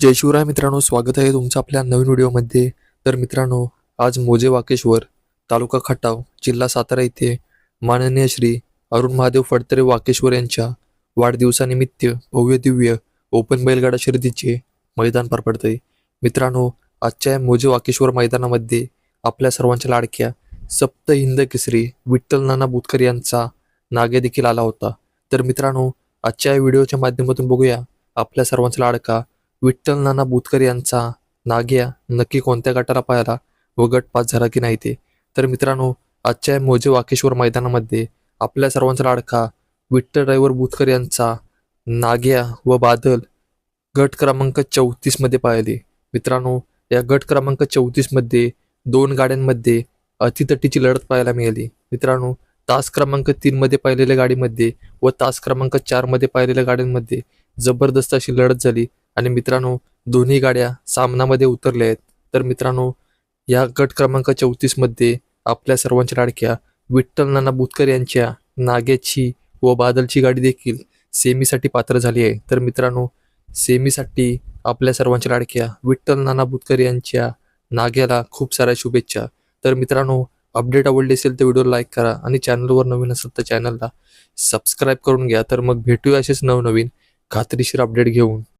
जय शिवराय मित्रांनो स्वागत आहे तुमचं आपल्या नवीन व्हिडिओमध्ये. तर मित्रांनो आज मोजे वाकेश्वर तालुका खटाव जिल्हा सातारा येथे माननीय श्री अरुण महादेव फडतरे वाकेश्वर यांच्या वाढदिवसानिमित्त भव्य दिव्य ओपन बैलगाडा शर्यतीचे मैदान पार पडते मित्रांनो आजच्या या मोजे वाकेश्वर मैदानामध्ये आपल्या सर्वांच्या लाडक्या सप्त हिंद केसरी विठ्ठल नाना बुतकर यांचा नागे देखील आला होता. तर मित्रांनो आजच्या या व्हिडिओच्या माध्यमातून बघूया आपल्या सर्वांचा लाडका विठ्ठल नाना बुतकर यांचा नाग्या नक्की कोणत्या गटाला पाहायला व गट पास झाला की नाही ते? तर मित्रांनो आजच्या मोजे वाकेश्वर मैदानामध्ये आपल्या सर्वांचा लाडका विठ्ठल ड्रायव्हर बुतकर यांचा नाग्या व बादल गट क्रमांक चौतीसमध्ये पाहिले. मित्रांनो या गट क्रमांक चौतीसमध्ये दोन गाड्यांमध्ये अतितटीची लढत पाहायला मिळाली. मित्रांनो तास क्रमांक तीनमध्ये पाहिलेल्या गाडीमध्ये व तास क्रमांक चारमध्ये पाहिलेल्या गाड्यांमध्ये जबरदस्त अशी लढत झाली. आणि मित्रांनो दोन्ही गाड्या सामनामध्ये उतरल्या आहेत. तर मित्रांनो या गट क्रमांक चौतीसमध्ये आपल्या सर्वांच्या लाडक्या विठ्ठल नाना बुतकर यांच्या नाग्याची व बादलची गाडी देखील सेमीसाठी पात्र झाली आहे. तर मित्रांनो सेमीसाठी आपल्या सर्वांच्या लाडक्या विठ्ठल नाना बुतकर यांच्या नाग्याला खूप साऱ्या शुभेच्छा. तर मित्रांनो अपडेट आवडली असेल तर व्हिडिओ लाईक करा आणि चॅनलवर नवीन असेल तर चॅनलला सबस्क्राईब करून घ्या. तर मग भेटूया असेच नवनवीन खात्रीशीर अपडेट घेऊन.